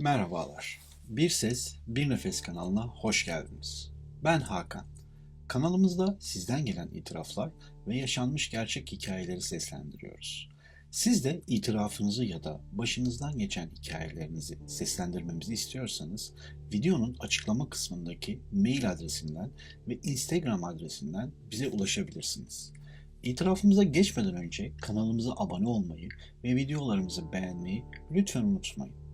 Merhabalar. Bir Ses, Bir Nefes kanalına hoş geldiniz. Ben Hakan. Kanalımızda sizden gelen itiraflar ve yaşanmış gerçek hikayeleri seslendiriyoruz. Siz de itirafınızı ya da başınızdan geçen hikayelerinizi seslendirmemizi istiyorsanız videonun açıklama kısmındaki mail adresinden ve Instagram adresinden bize ulaşabilirsiniz. İtirafımıza geçmeden önce kanalımıza abone olmayı ve videolarımızı beğenmeyi lütfen unutmayın.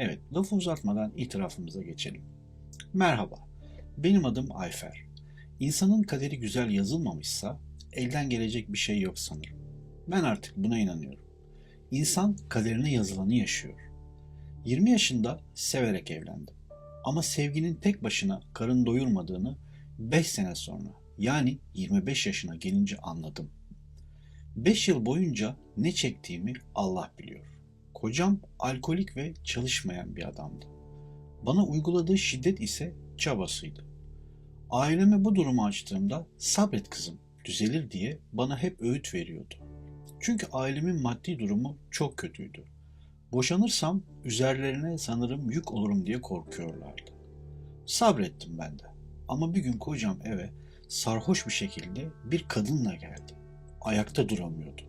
Evet, lafı uzatmadan itirafımıza geçelim. Merhaba, benim adım Ayfer. İnsanın kaderi güzel yazılmamışsa elden gelecek bir şey yok sanırım. Ben artık buna inanıyorum. İnsan kaderine yazılanı yaşıyor. 20 yaşında severek evlendim. Ama sevginin tek başına karın doyurmadığını 5 sene sonra yani 25 yaşına gelince anladım. 5 yıl boyunca ne çektiğimi Allah biliyor. Kocam alkolik ve çalışmayan bir adamdı. Bana uyguladığı şiddet ise çabasıydı. Aileme bu durumu açtığımda sabret kızım düzelir diye bana hep öğüt veriyordu. Çünkü ailemin maddi durumu çok kötüydü. Boşanırsam üzerlerine sanırım yük olurum diye korkuyorlardı. Sabrettim ben de. Ama bir gün kocam eve sarhoş bir şekilde bir kadınla geldi. Ayakta duramıyordu.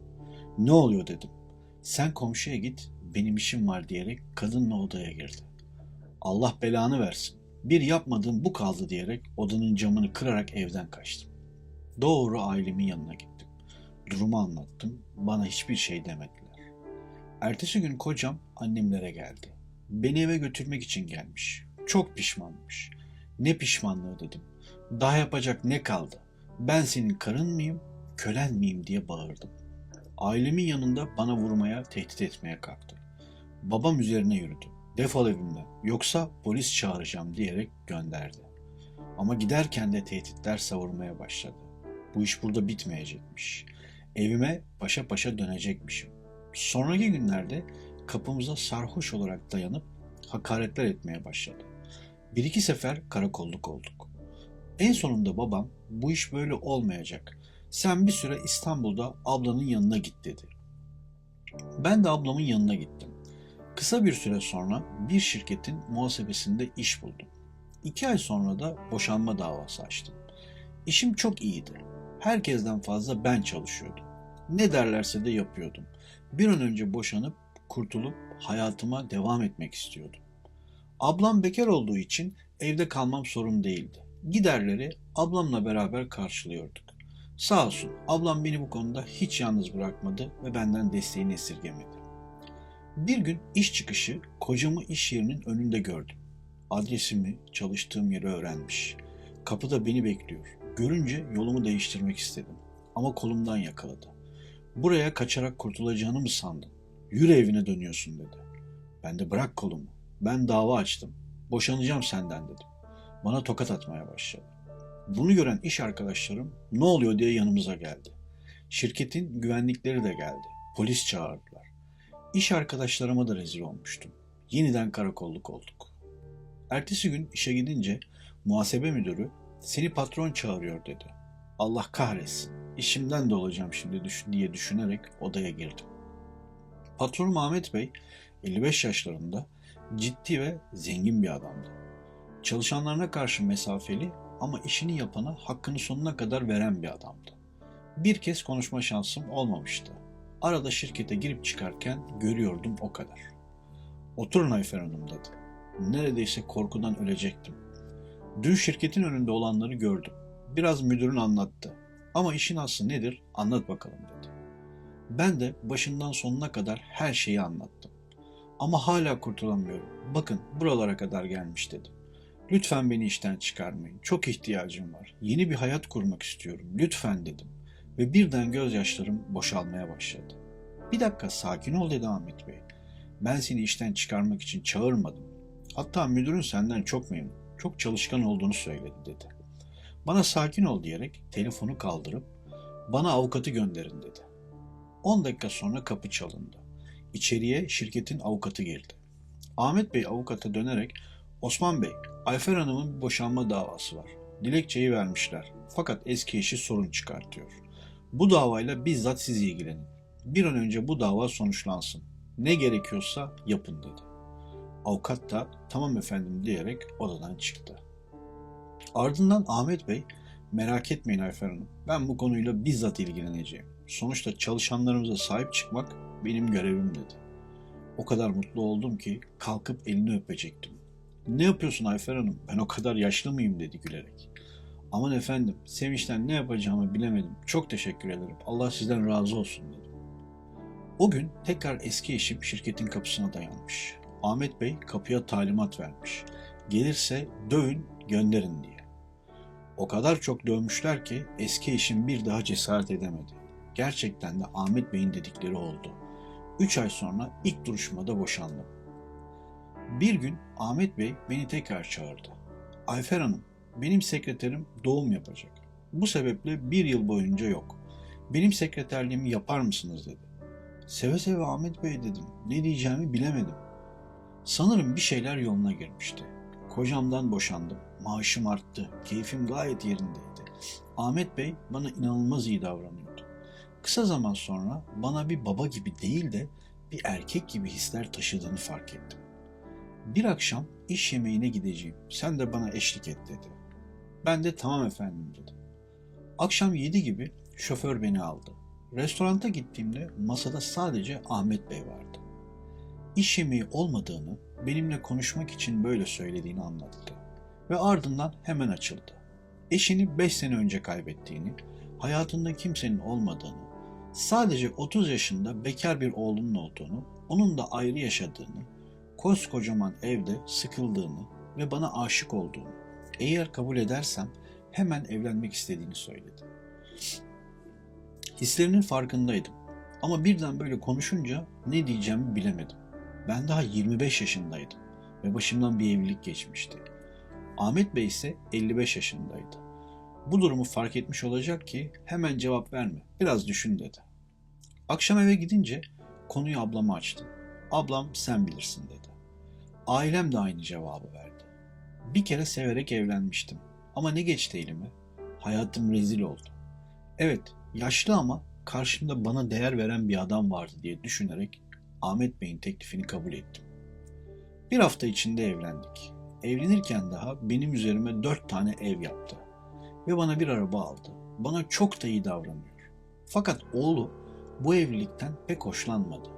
Ne oluyor dedim. Sen komşuya git, benim işim var diyerek kadınla odaya girdi. Allah belanı versin. Bir yapmadığım bu kaldı diyerek odanın camını kırarak evden kaçtım. Doğru ailemin yanına gittim. Durumu anlattım. Bana hiçbir şey demediler. Ertesi gün kocam annemlere geldi. Beni eve götürmek için gelmiş. Çok pişmanmış. Ne pişmanlığı dedim. Daha yapacak ne kaldı? Ben senin karın mıyım, kölen miyim diye bağırdım. Ailemin yanında bana vurmaya, tehdit etmeye kalktı. Babam üzerine yürüdü. Defol evimden yoksa polis çağıracağım diyerek gönderdi. Ama giderken de tehditler savurmaya başladı. Bu iş burada bitmeyecekmiş. Evime paşa paşa dönecekmişim. Sonraki günlerde kapımıza sarhoş olarak dayanıp hakaretler etmeye başladı. Bir iki sefer karakolluk olduk. En sonunda babam bu iş böyle olmayacak. Sen bir süre İstanbul'da ablanın yanına git dedi. Ben de ablamın yanına gittim. Kısa bir süre sonra bir şirketin muhasebesinde iş buldum. İki ay sonra da boşanma davası açtım. İşim çok iyiydi. Herkesten fazla ben çalışıyordum. Ne derlerse de yapıyordum. Bir an önce boşanıp kurtulup hayatıma devam etmek istiyordum. Ablam bekar olduğu için evde kalmam sorun değildi. Giderleri ablamla beraber karşılıyorduk. Sağ olsun ablam beni bu konuda hiç yalnız bırakmadı ve benden desteğini esirgemedi. Bir gün iş çıkışı kocamı iş yerinin önünde gördüm. Adresimi, çalıştığım yeri öğrenmiş. Kapıda beni bekliyor. Görünce yolumu değiştirmek istedim. Ama kolumdan yakaladı. Buraya kaçarak kurtulacağını mı sandın? Yürü evine dönüyorsun dedi. Ben de bırak kolumu. Ben dava açtım. Boşanacağım senden dedim. Bana tokat atmaya başladı. Bunu gören iş arkadaşlarım ne oluyor diye yanımıza geldi. Şirketin güvenlikleri de geldi. Polis çağırdılar. İş arkadaşlarıma da rezil olmuştum. Yeniden karakolluk olduk. Ertesi gün işe gidince muhasebe müdürü seni patron çağırıyor dedi. Allah kahretsin. İşimden de olacağım şimdi diye düşünerek odaya girdim. Patronum Ahmet Bey 55 yaşlarında ciddi ve zengin bir adamdı. Çalışanlarına karşı mesafeli ama işini yapana hakkını sonuna kadar veren bir adamdı. Bir kez konuşma şansım olmamıştı. Arada şirkete girip çıkarken görüyordum o kadar. Oturun Ayfer Hanım dedi. Neredeyse korkudan ölecektim. Dün şirketin önünde olanları gördüm. Biraz müdürün anlattı. Ama işin aslı nedir anlat bakalım dedi. Ben de başından sonuna kadar her şeyi anlattım. Ama hala kurtulamıyorum. Bakın buralara kadar gelmiş dedim. Lütfen beni işten çıkarmayın. Çok ihtiyacım var. Yeni bir hayat kurmak istiyorum. Lütfen dedim. Ve birden gözyaşlarım boşalmaya başladı. Bir dakika sakin ol dedi Ahmet Bey. Ben seni işten çıkarmak için çağırmadım. Hatta müdürün senden çok memnun, çok çalışkan olduğunu söyledi dedi. Bana sakin ol diyerek telefonu kaldırıp bana avukatı gönderin dedi. 10 dakika sonra kapı çalındı. İçeriye şirketin avukatı girdi. Ahmet Bey avukata dönerek Osman Bey, Ayfer Hanım'ın boşanma davası var. Dilekçeyi vermişler. Fakat eski eşi sorun çıkartıyor. Bu davayla bizzat siz ilgilenin. Bir an önce bu dava sonuçlansın. Ne gerekiyorsa yapın dedi. Avukat da tamam efendim diyerek odadan çıktı. Ardından Ahmet Bey merak etmeyin Ayfer Hanım ben bu konuyla bizzat ilgileneceğim. Sonuçta çalışanlarımıza sahip çıkmak benim görevim dedi. O kadar mutlu oldum ki kalkıp elini öpecektim. Ne yapıyorsun Ayfer Hanım ben o kadar yaşlı mıyım dedi gülerek. Aman efendim sevinçten ne yapacağımı bilemedim. Çok teşekkür ederim. Allah sizden razı olsun dedim. O gün tekrar eski eşim şirketin kapısına dayanmış. Ahmet Bey kapıya talimat vermiş. Gelirse dövün gönderin diye. O kadar çok dövmüşler ki eski eşim bir daha cesaret edemedi. Gerçekten de Ahmet Bey'in dedikleri oldu. Üç ay sonra ilk duruşmada boşandım. Bir gün Ahmet Bey beni tekrar çağırdı. Ayfer Hanım, benim sekreterim doğum yapacak. Bu sebeple bir yıl boyunca yok. Benim sekreterliğimi yapar mısınız dedi. Seve seve Ahmet Bey dedim. Ne diyeceğimi bilemedim. Sanırım bir şeyler yoluna girmişti. Kocamdan boşandım. Maaşım arttı. Keyfim gayet yerindeydi. Ahmet Bey bana inanılmaz iyi davranıyordu. Kısa zaman sonra bana bir baba gibi değil de bir erkek gibi hisler taşıdığını fark ettim. Bir akşam iş yemeğine gideceğim. Sen de bana eşlik et dedi. Ben de tamam efendim dedim. Akşam yedi gibi şoför beni aldı. Restoranta gittiğimde masada sadece Ahmet Bey vardı. İş yemeği olmadığını, benimle konuşmak için böyle söylediğini anlattı. Ve ardından hemen açıldı. Eşini 5 sene önce kaybettiğini, hayatında kimsenin olmadığını, sadece 30 yaşında bekar bir oğlunun olduğunu, onun da ayrı yaşadığını, koskocaman evde sıkıldığını ve bana aşık olduğunu, eğer kabul edersem hemen evlenmek istediğini söyledi. Hislerinin farkındaydım. Ama birden böyle konuşunca ne diyeceğimi bilemedim. Ben daha 25 yaşındaydım ve başımdan bir evlilik geçmişti. Ahmet Bey ise 55 yaşındaydı. Bu durumu fark etmiş olacak ki hemen cevap verme, biraz düşün dedi. Akşam eve gidince konuyu ablama açtım. Ablam sen bilirsin dedi. Ailem de aynı cevabı verdi. Bir kere severek evlenmiştim. Ama ne geçti elime? Hayatım rezil oldu. Evet, yaşlı ama karşımda bana değer veren bir adam vardı diye düşünerek Ahmet Bey'in teklifini kabul ettim. Bir hafta içinde evlendik. Evlenirken daha benim üzerime dört tane ev yaptı. Ve bana bir araba aldı. Bana çok da iyi davranıyor. Fakat oğlu bu evlilikten pek hoşlanmadı.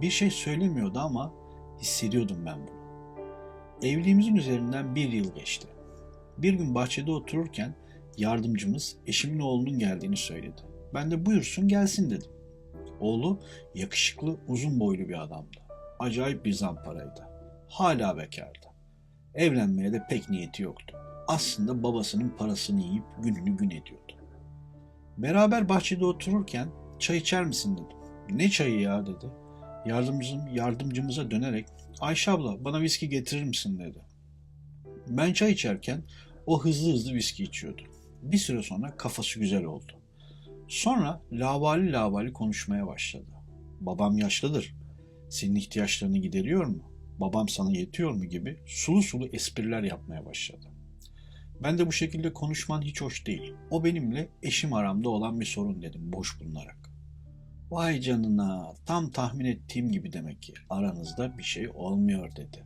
Bir şey söylemiyordu ama hissediyordum ben bunu. Evliliğimizin üzerinden bir yıl geçti. Bir gün bahçede otururken yardımcımız eşimin oğlunun geldiğini söyledi. Ben de buyursun gelsin dedim. Oğlu yakışıklı, uzun boylu bir adamdı. Acayip bir zamparaydı. Hala bekardı. Evlenmeye de pek niyeti yoktu. Aslında babasının parasını yiyip gününü gün ediyordu. Beraber bahçede otururken çay içer misin dedim. Ne çayı ya dedi. Yardımcım, yardımcımıza dönerek Ayşe abla bana viski getirir misin dedi. Ben çay içerken o hızlı hızlı viski içiyordu. Bir süre sonra kafası güzel oldu. Sonra lavali lavali konuşmaya başladı. Babam yaşlıdır. Senin ihtiyaçlarını gideriyor mu? Babam sana yetiyor mu gibi sulu sulu espriler yapmaya başladı. Ben de bu şekilde konuşman hiç hoş değil. O benimle eşim aramda olan bir sorun dedim boş bulunarak. Vay canına tam tahmin ettiğim gibi demek ki aranızda bir şey olmuyor dedi.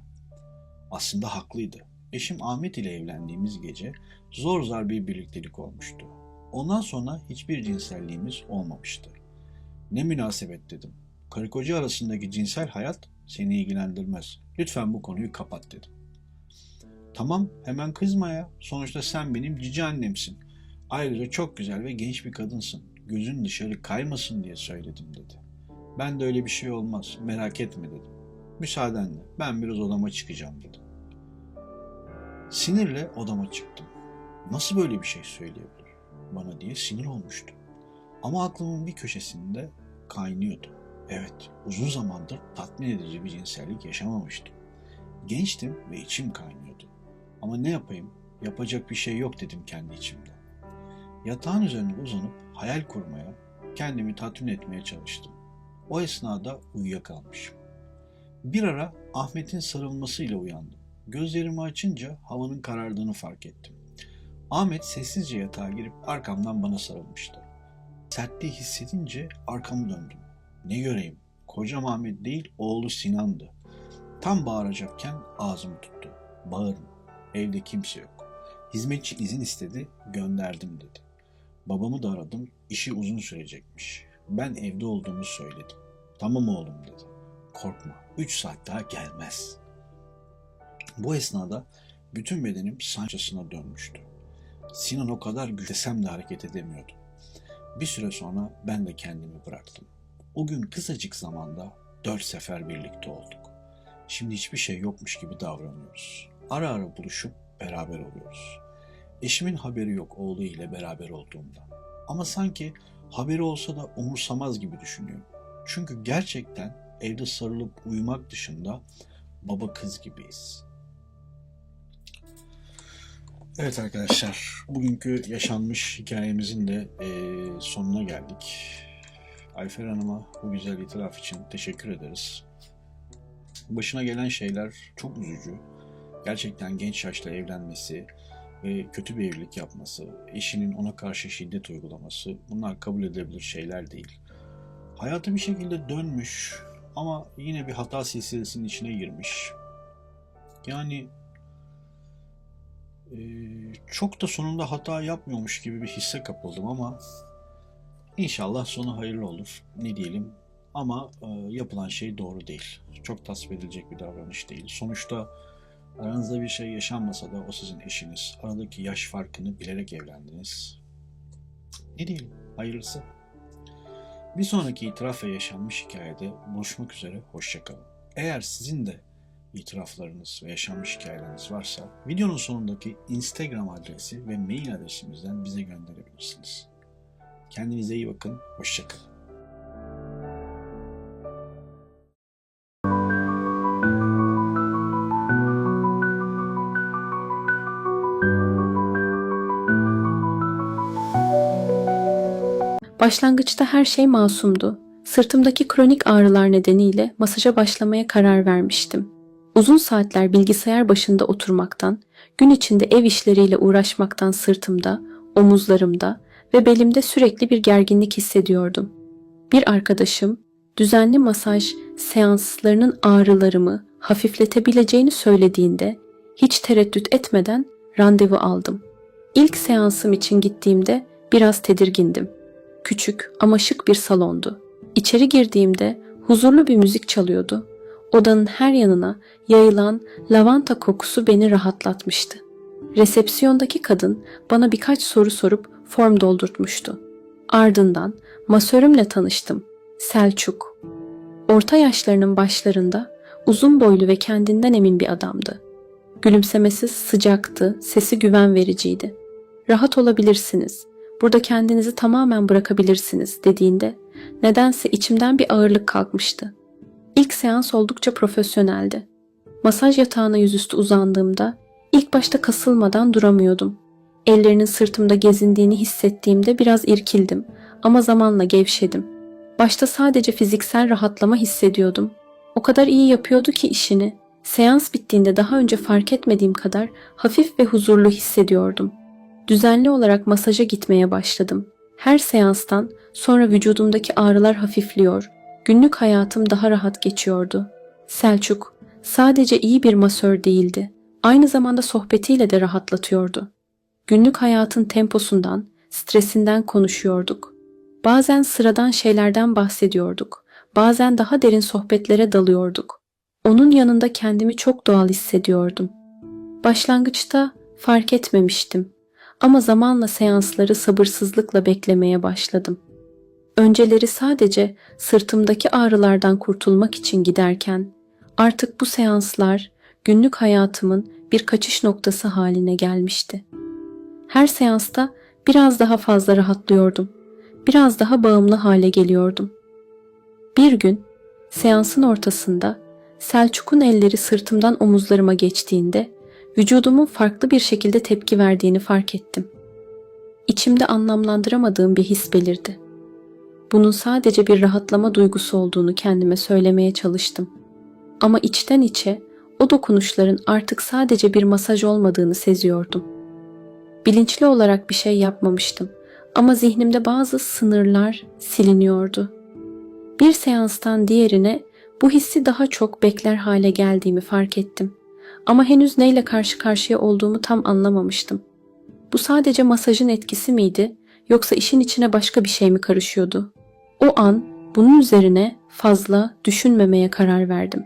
Aslında haklıydı. Eşim Ahmet ile evlendiğimiz gece zor zor bir birliktelik olmuştu. Ondan sonra hiçbir cinselliğimiz olmamıştı. Ne münasebet dedim. Karı koca arasındaki cinsel hayat seni ilgilendirmez. Lütfen bu konuyu kapat dedim. Tamam hemen kızma ya. Sonuçta sen benim cici annemsin. Ayrıca çok güzel ve genç bir kadınsın. Gözün dışarı kaymasın diye söyledim dedi. Ben de öyle bir şey olmaz. Merak etme dedim. Müsaadenle ben biraz odama çıkacağım dedim. Sinirle odama çıktım. Nasıl böyle bir şey söyleyebilir bana diye sinir olmuştum. Ama aklımın bir köşesinde kaynıyordu. Evet, uzun zamandır tatmin edici bir cinsellik yaşamamıştım. Gençtim ve içim kaynıyordu. Ama ne yapayım? Yapacak bir şey yok dedim kendi içimde. Yatağın üzerine uzanıp hayal kurmaya, kendimi tatmin etmeye çalıştım. O esnada uyuyakalmışım. Bir ara Ahmet'in sarılmasıyla uyandım. Gözlerimi açınca havanın karardığını fark ettim. Ahmet sessizce yatağa girip arkamdan bana sarılmıştı. Sertliği hissedince arkamı döndüm. Ne göreyim? Kocam Ahmet değil, oğlu Sinan'dı. Tam bağıracakken ağzımı tuttu. Bağırma. Evde kimse yok. Hizmetçi izin istedi, gönderdim dedi. Babamı da aradım, işi uzun sürecekmiş. Ben evde olduğumu söyledim. Tamam oğlum dedi. Korkma, 3 saat daha gelmez. Bu esnada bütün bedenim sancısına dönmüştü. Sinan o kadar güçlesem de hareket edemiyordu. Bir süre sonra ben de kendimi bıraktım. O gün kısacık zamanda dört sefer birlikte olduk. Şimdi hiçbir şey yokmuş gibi davranıyoruz. Ara ara buluşup beraber oluyoruz. Eşimin haberi yok oğlu ile beraber olduğumdan. Ama sanki haberi olsa da umursamaz gibi düşünüyorum. Çünkü gerçekten evde sarılıp uyumak dışında baba kız gibiyiz. Evet arkadaşlar, bugünkü yaşanmış hikayemizin de eee, sonuna geldik. Ayfer Hanım'a bu güzel itiraf için teşekkür ederiz. Başına gelen şeyler çok üzücü. Gerçekten genç yaşta evlenmesi ve kötü bir evlilik yapması, eşinin ona karşı şiddet uygulaması bunlar kabul edilebilir şeyler değil. Hayatı bir şekilde dönmüş ama yine bir hata silsilesinin içine girmiş. Yani ee, çok da sonunda hata yapmıyormuş gibi bir hisse kapıldım ama inşallah sonu hayırlı olur. Ne diyelim ama e, yapılan şey doğru değil. Çok tasvip edilecek bir davranış değil. Sonuçta aranızda bir şey yaşanmasa da o sizin eşiniz. Aradaki yaş farkını bilerek evlendiniz. Ne diyelim hayırlısı. Bir sonraki itiraf ve yaşanmış hikayede buluşmak üzere hoşçakalın. Eğer sizin de itiraflarınız ve yaşanmış hikayeleriniz varsa videonun sonundaki Instagram adresi ve mail adresimizden bize gönderebilirsiniz. Kendinize iyi bakın, hoşçakalın. Başlangıçta her şey masumdu. Sırtımdaki kronik ağrılar nedeniyle masaja başlamaya karar vermiştim. Uzun saatler bilgisayar başında oturmaktan, gün içinde ev işleriyle uğraşmaktan sırtımda, omuzlarımda ve belimde sürekli bir gerginlik hissediyordum. Bir arkadaşım düzenli masaj seanslarının ağrılarımı hafifletebileceğini söylediğinde hiç tereddüt etmeden randevu aldım. İlk seansım için gittiğimde biraz tedirgindim. Küçük ama şık bir salondu. İçeri girdiğimde huzurlu bir müzik çalıyordu. Odanın her yanına yayılan lavanta kokusu beni rahatlatmıştı. Resepsiyondaki kadın bana birkaç soru sorup form doldurtmuştu. Ardından masörümle tanıştım. Selçuk. Orta yaşlarının başlarında uzun boylu ve kendinden emin bir adamdı. Gülümsemesi sıcaktı, sesi güven vericiydi. Rahat olabilirsiniz. Burada kendinizi tamamen bırakabilirsiniz dediğinde nedense içimden bir ağırlık kalkmıştı. İlk seans oldukça profesyoneldi. Masaj yatağına yüzüstü uzandığımda ilk başta kasılmadan duramıyordum. Ellerinin sırtımda gezindiğini hissettiğimde biraz irkildim ama zamanla gevşedim. Başta sadece fiziksel rahatlama hissediyordum. O kadar iyi yapıyordu ki işini. Seans bittiğinde daha önce fark etmediğim kadar hafif ve huzurlu hissediyordum. Düzenli olarak masaja gitmeye başladım. Her seanstan sonra vücudumdaki ağrılar hafifliyor, günlük hayatım daha rahat geçiyordu. Selçuk sadece iyi bir masör değildi. Aynı zamanda sohbetiyle de rahatlatıyordu. Günlük hayatın temposundan, stresinden konuşuyorduk. Bazen sıradan şeylerden bahsediyorduk. Bazen daha derin sohbetlere dalıyorduk. Onun yanında kendimi çok doğal hissediyordum. Başlangıçta fark etmemiştim ama zamanla seansları sabırsızlıkla beklemeye başladım. Önceleri sadece sırtımdaki ağrılardan kurtulmak için giderken artık bu seanslar günlük hayatımın bir kaçış noktası haline gelmişti. Her seansta biraz daha fazla rahatlıyordum. Biraz daha bağımlı hale geliyordum. Bir gün seansın ortasında Selçuk'un elleri sırtımdan omuzlarıma geçtiğinde vücudumun farklı bir şekilde tepki verdiğini fark ettim. İçimde anlamlandıramadığım bir his belirdi. Bunun sadece bir rahatlama duygusu olduğunu kendime söylemeye çalıştım. Ama içten içe o dokunuşların artık sadece bir masaj olmadığını seziyordum. Bilinçli olarak bir şey yapmamıştım ama zihnimde bazı sınırlar siliniyordu. Bir seanstan diğerine Bu hissi daha çok bekler hale geldiğimi fark ettim. Ama henüz neyle karşı karşıya olduğumu tam anlamamıştım. Bu sadece masajın etkisi miydi yoksa işin içine başka bir şey mi karışıyordu? O an bunun üzerine fazla düşünmemeye karar verdim.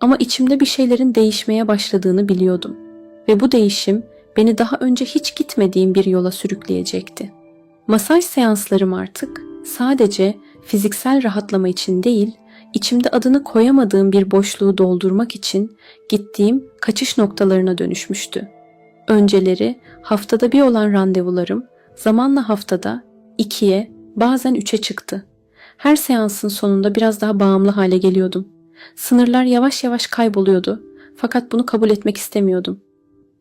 Ama içimde bir şeylerin değişmeye başladığını biliyordum. Ve bu değişim beni daha önce hiç gitmediğim bir yola sürükleyecekti. Masaj seanslarım artık sadece fiziksel rahatlama için değil, içimde adını koyamadığım bir boşluğu doldurmak için gittiğim kaçış noktalarına dönüşmüştü. Önceleri haftada bir olan randevularım zamanla haftada ikiye bazen üçe çıktı. Her seansın sonunda biraz daha bağımlı hale geliyordum. Sınırlar yavaş yavaş kayboluyordu fakat bunu kabul etmek istemiyordum.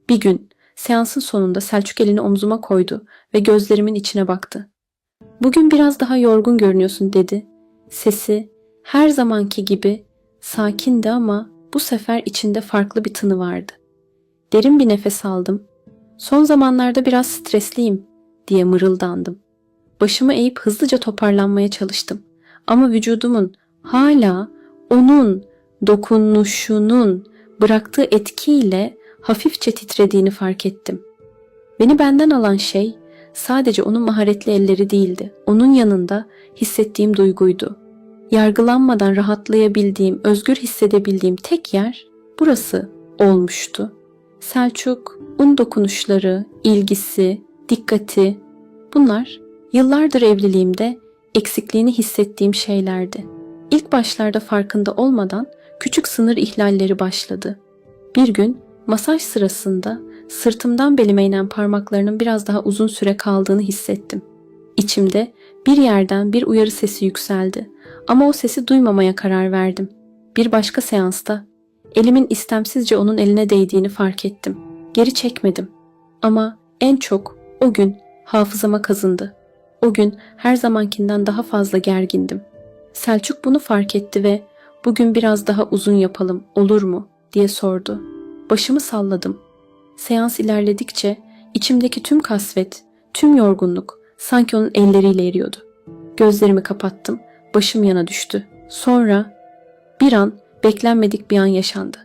Bir gün seansın sonunda Selçuk elini omzuma koydu ve gözlerimin içine baktı. Bugün biraz daha yorgun görünüyorsun dedi. Sesi her zamanki gibi sakindi ama bu sefer içinde farklı bir tını vardı. Derin bir nefes aldım. Son zamanlarda biraz stresliyim diye mırıldandım. Başımı eğip hızlıca toparlanmaya çalıştım. Ama vücudumun hala onun dokunuşunun bıraktığı etkiyle hafifçe titrediğini fark ettim. Beni benden alan şey sadece onun maharetli elleri değildi. Onun yanında hissettiğim duyguydu. Yargılanmadan rahatlayabildiğim, özgür hissedebildiğim tek yer burası olmuştu. Selçuk, un dokunuşları, ilgisi, dikkati bunlar yıllardır evliliğimde eksikliğini hissettiğim şeylerdi. İlk başlarda farkında olmadan küçük sınır ihlalleri başladı. Bir gün masaj sırasında sırtımdan belime inen parmaklarının biraz daha uzun süre kaldığını hissettim. İçimde bir yerden bir uyarı sesi yükseldi ama o sesi duymamaya karar verdim. Bir başka seansta elimin istemsizce onun eline değdiğini fark ettim. Geri çekmedim. Ama en çok o gün hafızama kazındı. O gün her zamankinden daha fazla gergindim. Selçuk bunu fark etti ve bugün biraz daha uzun yapalım olur mu diye sordu. Başımı salladım. Seans ilerledikçe içimdeki tüm kasvet, tüm yorgunluk sanki onun elleriyle eriyordu. Gözlerimi kapattım, başım yana düştü. Sonra bir an beklenmedik bir an yaşandı.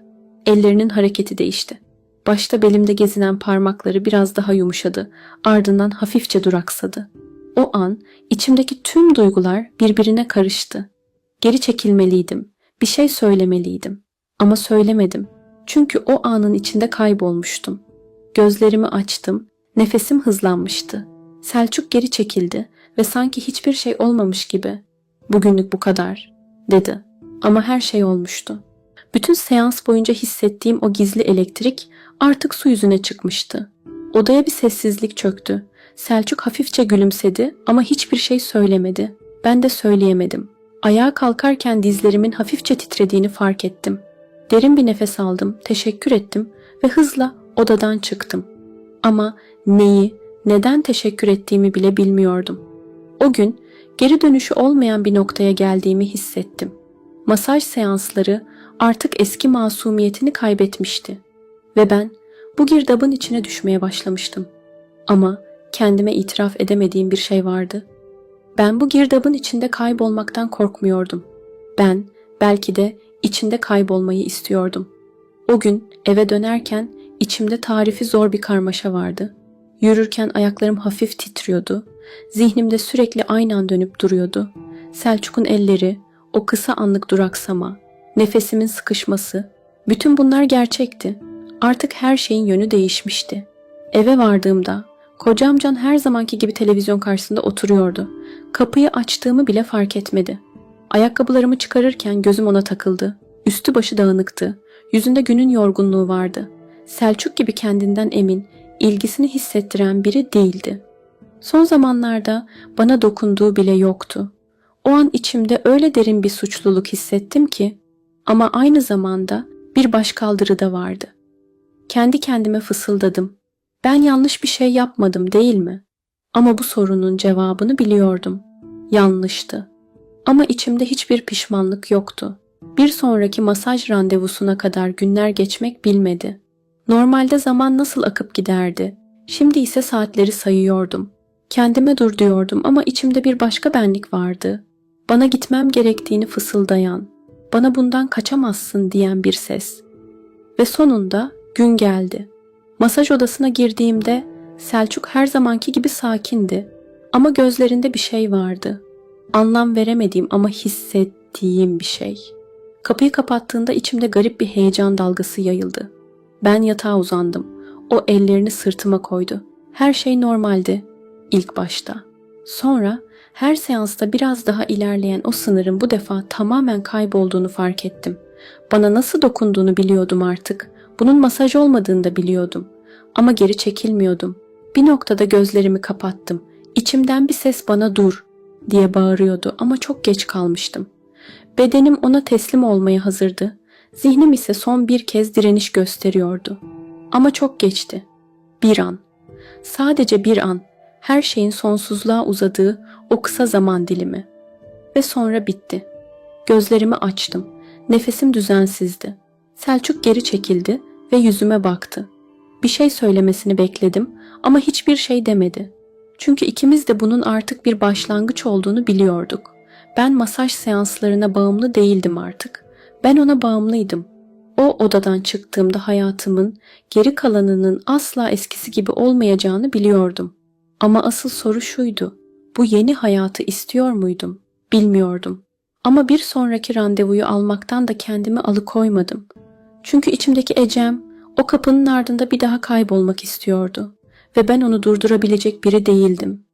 Ellerinin hareketi değişti. Başta belimde gezinen parmakları biraz daha yumuşadı, ardından hafifçe duraksadı. O an içimdeki tüm duygular birbirine karıştı. Geri çekilmeliydim, bir şey söylemeliydim. Ama söylemedim. Çünkü o anın içinde kaybolmuştum. Gözlerimi açtım, nefesim hızlanmıştı. Selçuk geri çekildi ve sanki hiçbir şey olmamış gibi "Bugünlük bu kadar." dedi. Ama her şey olmuştu. Bütün seans boyunca hissettiğim o gizli elektrik artık su yüzüne çıkmıştı. Odaya bir sessizlik çöktü. Selçuk hafifçe gülümsedi ama hiçbir şey söylemedi. Ben de söyleyemedim. Ayağa kalkarken dizlerimin hafifçe titrediğini fark ettim. Derin bir nefes aldım, teşekkür ettim ve hızla odadan çıktım. Ama neyi, neden teşekkür ettiğimi bile bilmiyordum. O gün geri dönüşü olmayan bir noktaya geldiğimi hissettim. Masaj seansları artık eski masumiyetini kaybetmişti ve ben bu girdabın içine düşmeye başlamıştım. Ama kendime itiraf edemediğim bir şey vardı. Ben bu girdabın içinde kaybolmaktan korkmuyordum. Ben belki de içinde kaybolmayı istiyordum. O gün eve dönerken içimde tarifi zor bir karmaşa vardı. Yürürken ayaklarım hafif titriyordu. Zihnimde sürekli aynı an dönüp duruyordu. Selçuk'un elleri, o kısa anlık duraksama, nefesimin sıkışması, bütün bunlar gerçekti. Artık her şeyin yönü değişmişti. Eve vardığımda kocamcan her zamanki gibi televizyon karşısında oturuyordu. Kapıyı açtığımı bile fark etmedi. Ayakkabılarımı çıkarırken gözüm ona takıldı. Üstü başı dağınıktı. Yüzünde günün yorgunluğu vardı. Selçuk gibi kendinden emin, ilgisini hissettiren biri değildi. Son zamanlarda bana dokunduğu bile yoktu. O an içimde öyle derin bir suçluluk hissettim ki ama aynı zamanda bir başkaldırı da vardı. Kendi kendime fısıldadım. Ben yanlış bir şey yapmadım değil mi? Ama bu sorunun cevabını biliyordum. Yanlıştı. Ama içimde hiçbir pişmanlık yoktu. Bir sonraki masaj randevusuna kadar günler geçmek bilmedi. Normalde zaman nasıl akıp giderdi? Şimdi ise saatleri sayıyordum. Kendime dur diyordum ama içimde bir başka benlik vardı. Bana gitmem gerektiğini fısıldayan. bana bundan kaçamazsın diyen bir ses. Ve sonunda gün geldi. Masaj odasına girdiğimde Selçuk her zamanki gibi sakindi. Ama gözlerinde bir şey vardı. Anlam veremediğim ama hissettiğim bir şey. Kapıyı kapattığında içimde garip bir heyecan dalgası yayıldı. Ben yatağa uzandım. O ellerini sırtıma koydu. Her şey normaldi ilk başta. Sonra her seansta biraz daha ilerleyen o sınırın bu defa tamamen kaybolduğunu fark ettim. Bana nasıl dokunduğunu biliyordum artık. Bunun masaj olmadığını da biliyordum. Ama geri çekilmiyordum. Bir noktada gözlerimi kapattım. İçimden bir ses bana dur diye bağırıyordu ama çok geç kalmıştım. Bedenim ona teslim olmaya hazırdı. Zihnim ise son bir kez direniş gösteriyordu. Ama çok geçti. Bir an. Sadece bir an. Her şeyin sonsuzluğa uzadığı o kısa zaman dilimi. Ve sonra bitti. Gözlerimi açtım. Nefesim düzensizdi. Selçuk geri çekildi ve yüzüme baktı. Bir şey söylemesini bekledim ama hiçbir şey demedi. Çünkü ikimiz de bunun artık bir başlangıç olduğunu biliyorduk. Ben masaj seanslarına bağımlı değildim artık. Ben ona bağımlıydım. O odadan çıktığımda hayatımın geri kalanının asla eskisi gibi olmayacağını biliyordum. Ama asıl soru şuydu. Bu yeni hayatı istiyor muydum? Bilmiyordum. Ama bir sonraki randevuyu almaktan da kendimi alıkoymadım. Çünkü içimdeki Ecem o kapının ardında bir daha kaybolmak istiyordu ve ben onu durdurabilecek biri değildim.